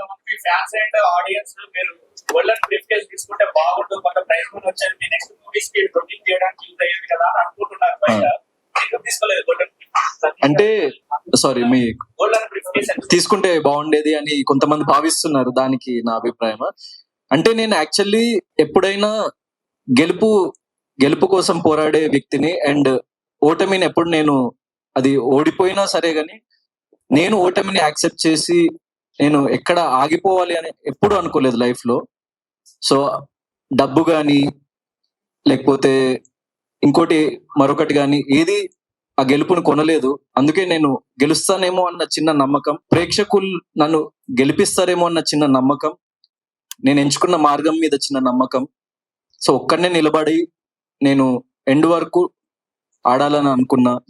కొంతమంది fans and audience మీరు golden briefcase తీసుకుంటే కొంత ప్రైజ్ కూడా వచ్చేది. మీ నెక్స్ట్ మూవీస్కి ప్రొడ్యూస్ చేయడానికి యూజ్ అయ్యేది కదా అని అనుకుంటున్నారు బయట. తీసుకోలేదు గోల్డెన్ అంటే సారీ మీ తీసుకుంటే బాగుండేది అని కొంతమంది భావిస్తున్నారు దానికి నా అభిప్రాయం అంటే నేను యాక్చువల్లీ ఎప్పుడైనా గెలుపు గెలుపు కోసం పోరాడే వ్యక్తిని అండ్ ఓటమిని ఎప్పుడు నేను అది ఓడిపోయినా సరే గాని నేను ఓటమిని యాక్సెప్ట్ చేసి నేను ఎక్కడ ఆగిపోవాలి అని ఎప్పుడు అనుకోలేదు లైఫ్లో. సో డబ్బు కానీ లేకపోతే ఇంకోటి మరొకటి కానీ ఏది ఆ గెలుపును కొనలేదు. అందుకే నేను గెలుస్తానేమో అన్న చిన్న నమ్మకం ప్రేక్షకులు నన్ను గెలిపిస్తారేమో అన్న చిన్న నమ్మకం నేను ఎంచుకున్న మార్గం మీద చిన్న నమ్మకం. సో ఒక్కడనే నిలబడి నేను ఎండ్ వరకు ఆడాలని అనుకున్నా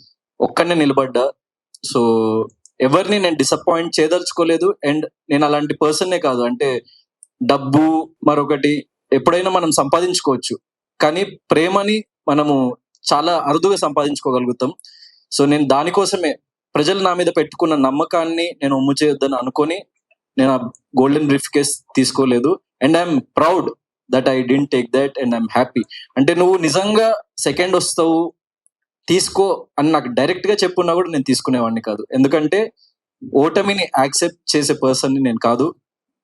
ఒక్కడనే నిలబడ్డా. సో ఎవరిని నేను డిసప్పాయింట్ చేయదలుచుకోలేదు. అండ్ నేను అలాంటి పర్సన్నే కాదు. అంటే డబ్బు మరొకటి ఎప్పుడైనా మనం సంపాదించుకోవచ్చు. కానీ ప్రేమని మనము చాలా అరుదుగా సంపాదించుకోగలుగుతాం. సో నేను దానికోసమే ప్రజలు నా మీద పెట్టుకున్న నమ్మకాన్ని నేను ఉమ్ము చేయొద్దని అనుకొని నేను ఆ గోల్డెన్ బ్రీఫ్ కేస్ తీసుకోలేదు. And I'm proud that I didn't take that and I'm happy అంటే నువ్వు నిజంగా సెకండ్ వస్తావు తీసుకో అని నాకు డైరెక్ట్గా చెప్పున్నా కూడా నేను తీసుకునేవాడిని కాదు. ఎందుకంటే ఓటమిని యాక్సెప్ట్ చేసే పర్సన్ నేను కాదు.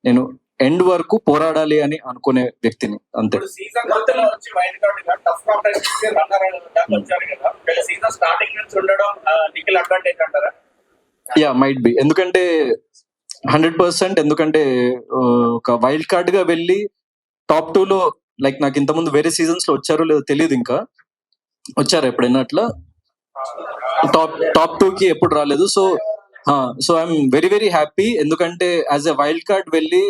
నేను ఎండ్ వరకు పోరాడాలి అని అనుకునే వ్యక్తిని అంతే. యా మైట్ బి ఎందుకంటే హండ్రెడ్ పర్సెంట్ ఎందుకంటే ఒక వైల్డ్ కార్డ్గా వెళ్ళి టాప్ టూ లో లైక్ నాకు ఇంతకుముందు వేరే సీజన్స్లో వచ్చారో లేదో తెలియదు ఇంకా. వచ్చారు ఎప్పుడైనా అట్లా? టాప్ టాప్ టూ కి ఎప్పుడు రాలేదు. So so I'm very very happy ఎందుకంటే యాజ్ ఎ వైల్డ్ కార్డ్ వెళ్ళి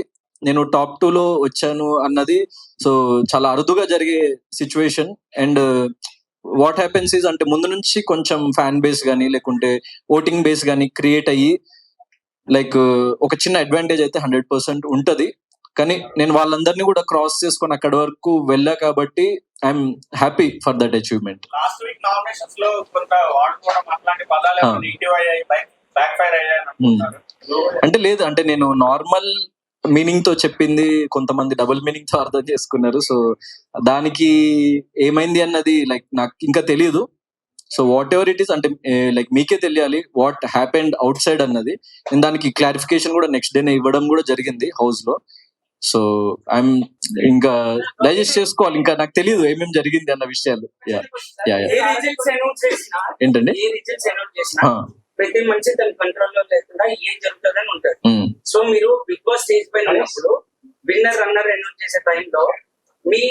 నేను టాప్ టూ లో వచ్చాను అన్నది సో చాలా అరుదుగా జరిగే situation and what happens is అంటే ముందు నుంచి కొంచెం ఫ్యాన్ బేస్ కానీ లేకుంటే ఓటింగ్ బేస్ కానీ క్రియేట్ అయ్యి లైక్ uh, ఒక చిన్న అడ్వాంటేజ్ అయితే హండ్రెడ్ పర్సెంట్ ఉంటది. కానీ నేను వాళ్ళందరినీ కూడా క్రాస్ చేసుకొని అక్కడి వరకు వెళ్ళా కాబట్టి I'm happy for that achievement last week నామినేషన్స్లో కొంత వాడుకోవడం అట్లాంటి పదాలు ఆ. నెగిటివ్ అయ్యాయి బ్యాక్ ఫైర్ అయ్యాయి అని అనుకుంటున్నారు అంటే లేదు అంటే నేను నార్మల్ మీనింగ్తో చెప్పింది కొంతమంది డబుల్ మీనింగ్తో అర్థం చేసుకున్నారు. సో దానికి ఏమైంది అన్నది లైక్ నాకు ఇంకా తెలియదు so whatever it is అంటే లైక్ మీకే తెలియాలి వాట్ హ్యాపెండ్ అవుట్ సైడ్ అన్నది. నేను దానికి క్లారిఫికేషన్ కూడా నెక్స్ట్ డేనే ఇవ్వడం కూడా జరిగింది హౌస్లో. సో ఐఎమ్ ఇంకా డైజెస్ట్ చేసుకోవాలి ఇంకా నాకు తెలియదు ఏమేమి జరిగింది అన్న విషయాలు. యా యా చేసినా ఏంటండి? ప్రతి మనిషి తన కంట్రోల్లో లేకుండా ఏం జరుగుతుందని ఉమ్. సో మీరు బిగ్ బాస్ స్టేజ్ పైన ఉన్నప్పుడు విన్నర్ రన్నర్ అనౌన్స్ చేసే టైంలో మీ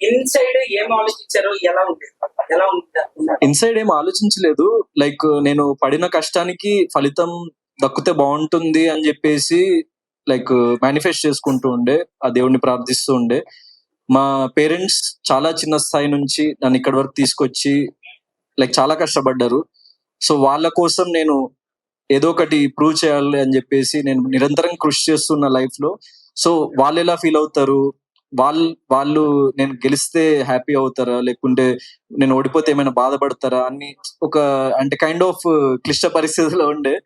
ఇన్సైడ్ ఏం ఆలోచించారో ఎలా ఉంటుంది? ఎలా ఉంటుంది ఇన్సైడ్ ఏం ఆలోచించలేదు. లైక్ నేను పడిన కష్టానికి ఫలితం దక్కితే బాగుంటుంది అని చెప్పేసి లైక్ మేనిఫెస్ట్ చేసుకుంటూ ఉండే ఆ దేవుణ్ణి ప్రార్థిస్తూ ఉండే. మా పేరెంట్స్ చాలా చిన్న స్థాయి నుంచి నన్ను ఇక్కడి వరకు తీసుకొచ్చి లైక్ చాలా కష్టపడ్డారు. సో వాళ్ళ కోసం నేను ఏదో ఒకటి ప్రూవ్ చేయాలి అని చెప్పేసి నేను నిరంతరం కృషి చేస్తున్న లైఫ్లో. సో వాళ్ళు ఎలా ఫీల్ అవుతారు? వాళ్ళు వాళ్ళు నేను గెలిస్తే హ్యాపీ అవుతారా? లేకుంటే నేను ఓడిపోతే ఏమైనా బాధపడతారా? అని ఒక అంటే కైండ్ ఆఫ్ క్లిష్ట పరిస్థితిలో ఉండే.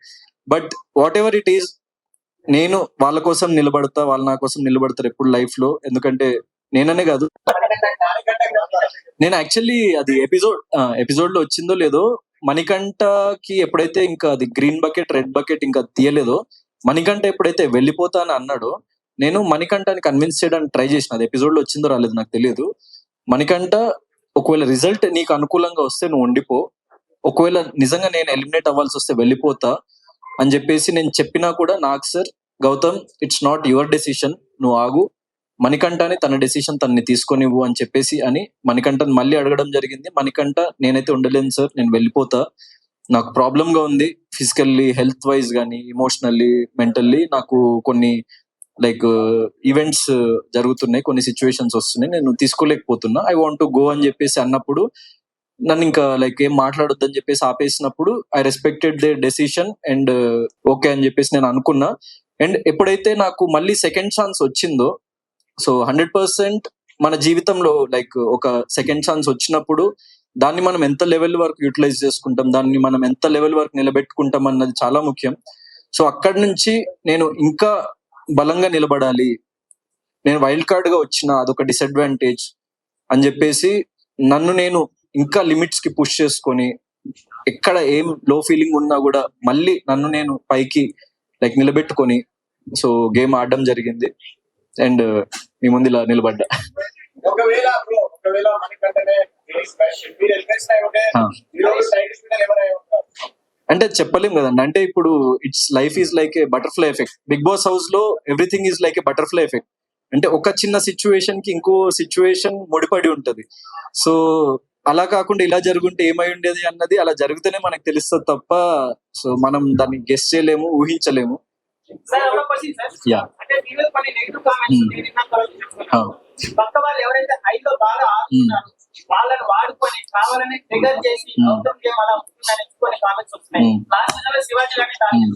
But whatever it is నేను వాళ్ళ కోసం నిలబడతా వాళ్ళు నా కోసం నిలబడతారు ఎప్పుడు లైఫ్లో. ఎందుకంటే నేననే కాదు. నేను యాక్చువల్లీ అది ఎపిసోడ్ ఎపిసోడ్లో వచ్చిందో లేదో మణికంఠకి ఎప్పుడైతే ఇంకా అది గ్రీన్ బకెట్ రెడ్ బకెట్ ఇంకా తీయలేదో మణికంఠ ఎప్పుడైతే వెళ్ళిపోతా అని అన్నాడో నేను మణికంఠని కన్విన్స్ చేయడానికి ట్రై చేసిన. అది ఎపిసోడ్లో వచ్చిందో రాలేదు నాకు తెలియదు. మణికంఠ ఒకవేళ రిజల్ట్ నీకు అనుకూలంగా వస్తే నువ్వు ఉండిపో. ఒకవేళ నిజంగా నేను ఎలిమినేట్ అవ్వాల్సి వస్తే వెళ్ళిపోతా. అని చెప్పేసి నేను చెప్పినా కూడా నాకు sir Gautham it's not your decision నువ్వు ఆగు. మణికంఠని తన డెసిషన్ తనని తీసుకొనివ్వు అని చెప్పేసి అని మణికంఠని మళ్ళీ అడగడం జరిగింది. మణికంఠ నేనైతే ఉండలేను సార్ నేను వెళ్ళిపోతా. నాకు ప్రాబ్లమ్గా ఉంది. ఫిజికల్లీ హెల్త్ వైజ్ కానీ ఇమోషనల్లీ మెంటల్లీ నాకు కొన్ని లైక్ ఈవెంట్స్ జరుగుతున్నాయి. కొన్ని సిచ్యువేషన్స్ వస్తున్నాయి. నేను తీసుకోలేకపోతున్నా. ఐ వాంట్ టు గో అని చెప్పేసి అన్నప్పుడు నన్ను ఇంకా లైక్ ఏం మాట్లాడొద్దు అని చెప్పేసి ఆపేసినప్పుడు I respected they decision and okay అని చెప్పేసి నేను అనుకున్నా. అండ్ ఎప్పుడైతే నాకు మళ్ళీ సెకండ్ ఛాన్స్ వచ్చిందో సో హండ్రెడ్ పర్సెంట్ మన జీవితంలో లైక్ ఒక సెకండ్ ఛాన్స్ వచ్చినప్పుడు దాన్ని మనం ఎంత లెవెల్ వరకు యూటిలైజ్ చేసుకుంటాం దాన్ని మనం ఎంత లెవెల్ వరకు నిలబెట్టుకుంటాం అన్నది చాలా ముఖ్యం. సో అక్కడి నుంచి నేను ఇంకా బలంగా నిలబడాలి. నేను వైల్డ్ కార్డ్గా వచ్చిన అదొక డిసడ్వాంటేజ్ అని చెప్పేసి నన్ను నేను ఇంకా లిమిట్స్కి పుష్ చేసుకొని ఎక్కడ ఏం లో ఫీలింగ్ ఉన్నా కూడా మళ్ళీ నన్ను నేను పైకి లైక్ నిలబెట్టుకొని సో గేమ్ ఆడడం జరిగింది. అండ్ మీ ముందు ఇలా నిలబడ్డా. ఒకవేళ ఒకవేళ అంటే చెప్పలేం కదండి. అంటే ఇప్పుడు it's life is like a butterfly effect Bigg Boss హౌస్లో everything is like a butterfly effect అంటే ఒక చిన్న సిచ్యువేషన్కి ఇంకో సిచ్యువేషన్ ముడిపడి ఉంటది. సో అలా కాకుండా ఇలా జరుగుంటే ఏమై ఉండేది అన్నది అలా జరిగితేనే మనకు తెలుస్తుంది తప్ప సో మనం దాన్ని గెస్ట్ చేయలేము ఊహించలేము. Hmm. బాగా ఆడుతున్నారు వాళ్ళని వాడుకొని కావాలని ట్రిగర్ చేసి Hmm. Hmm. నెల శివాజీ గారిని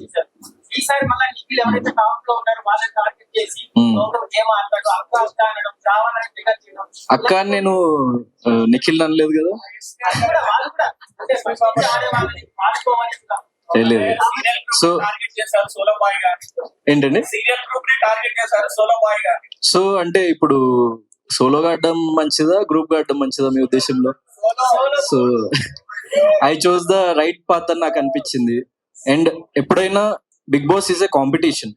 ఈసారి మళ్ళీ నిఖిల్ ఎవరైతే టాప్లో ఉన్నారో వాళ్ళని టార్గెట్ చేసి Hmm. ఆడతాడు. అక్క అక్క అనడం కావాలని ట్రిగర్ చేయడం. అక్క నేను నిఖిల్ అనలేదు కదా? వాళ్ళు కూడా అంటే. తెలియదు గాని ఏంటండి? సో అంటే ఇప్పుడు సోలోగా ఆడడం మంచిదా గ్రూప్గా ఆడడం మంచిదా మీ ఉద్దేశంలో? So I choose the right path అని నాకు అనిపించింది. అండ్ ఎప్పుడైనా Bigg Boss is a competition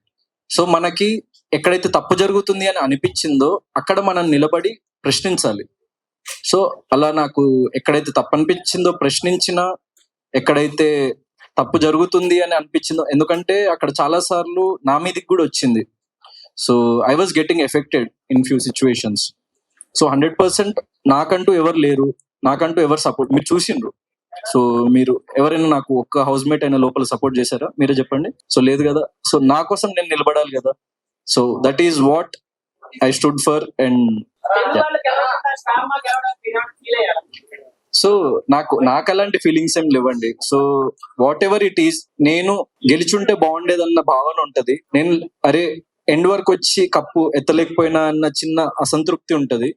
so మనకి ఎక్కడైతే తప్పు జరుగుతుంది అని అనిపించిందో అక్కడ మనం నిలబడి ప్రశ్నించాలి. సో అలా నాకు ఎక్కడైతే తప్పు అనిపించిందో ప్రశ్నించిన ఎక్కడైతే తప్పు జరుగుతుంది అని అనిపించిందో ఎందుకంటే అక్కడ చాలా సార్లు నా మీదకి కూడా వచ్చింది. So I was getting affected in few situations so hundred percent నాకంటూ ఎవరు లేరు నాకంటూ ఎవరు సపోర్ట్ మీరు చూసిండ్రు. సో మీరు ఎవరైనా నాకు ఒక్క హౌస్ మేట్ అయినా లోపల సపోర్ట్ చేశారా? మీరే చెప్పండి. సో లేదు కదా. సో నా కోసం నేను నిలబడాలి కదా. So that is what I stood for and so నాకు నాకు అలాంటి ఫీలింగ్స్ ఏం లేవండి. So whatever it is నేను గెలిచుంటే బాగుండేదన్న భావన ఉంటది. నేను అరే ఎండ్ వరకు వచ్చి కప్పు ఎత్తలేకపోయినా అన్న చిన్న అసంతృప్తి ఉంటది.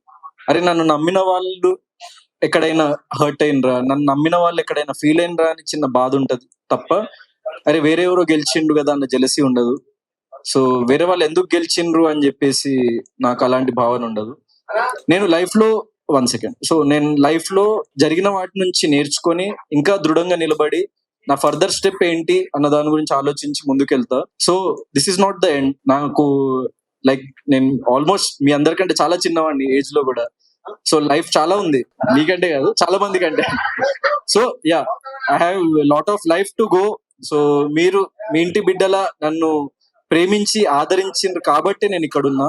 అరే నన్ను నమ్మిన వాళ్ళు ఎక్కడైనా హర్ట్ అయినరా? నన్ను నమ్మిన వాళ్ళు ఎక్కడైనా ఫీల్ అయినరా అని చిన్న బాధ ఉంటది తప్ప అరే వేరే ఎవరో గెలిచిండు కదా అన్న జలసి ఉండదు. సో వేరే వాళ్ళు ఎందుకు గెలిచిండ్రు అని చెప్పేసి నాకు అలాంటి భావన ఉండదు. నేను లైఫ్లో వన్ సెకండ్ సో నేను లైఫ్లో జరిగిన వాటి నుంచి నేర్చుకొని ఇంకా దృఢంగా నిలబడి నా ఫర్దర్ స్టెప్ ఏంటి అన్న దాని గురించి ఆలోచించి ముందుకెళ్తా. So this is not the end నాకు లైక్ నేను ఆల్మోస్ట్ మీ అందరికంటే చాలా చిన్నవాడిని ఏజ్లో కూడా. సో లైఫ్ చాలా ఉంది. మీకంటే కాదు చాలా మంది కంటే so ya I have lot of life to go. So మీరు మీ ఇంటి బిడ్డల నన్ను ప్రేమించి ఆదరించిండ్రు కాబట్టి నేను ఇక్కడ ఉన్నా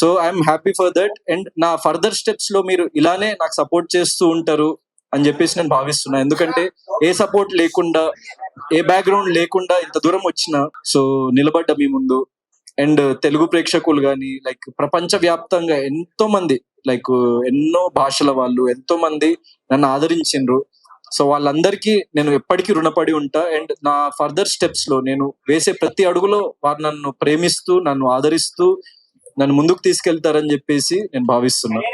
so I'm happy for that. And నా ఫర్దర్ స్టెప్స్లో మీరు ఇలానే నాకు సపోర్ట్ చేస్తూ ఉంటారు అని చెప్పేసి నేను భావిస్తున్నా. ఎందుకంటే ఏ సపోర్ట్ లేకుండా ఏ బ్యాక్గ్రౌండ్ లేకుండా ఇంత దూరం వచ్చిన సో నిలబడ్డ మీ ముందు. అండ్ తెలుగు ప్రేక్షకులు కానీ లైక్ ప్రపంచ వ్యాప్తంగా ఎంతో మంది లైక్ ఎన్నో భాషల వాళ్ళు ఎంతో మంది నన్ను ఆదరించిండ్రు. సో వాళ్ళందరికీ నేను ఎప్పటికీ రుణపడి ఉంటా. అండ్ నా ఫర్దర్ స్టెప్స్లో నేను వేసే ప్రతి అడుగులో వారు నన్ను ప్రేమిస్తూ నన్ను ఆదరిస్తూ నన్ను ముందుకు తీసుకెళ్తారని చెప్పేసి నేను భావిస్తున్నాను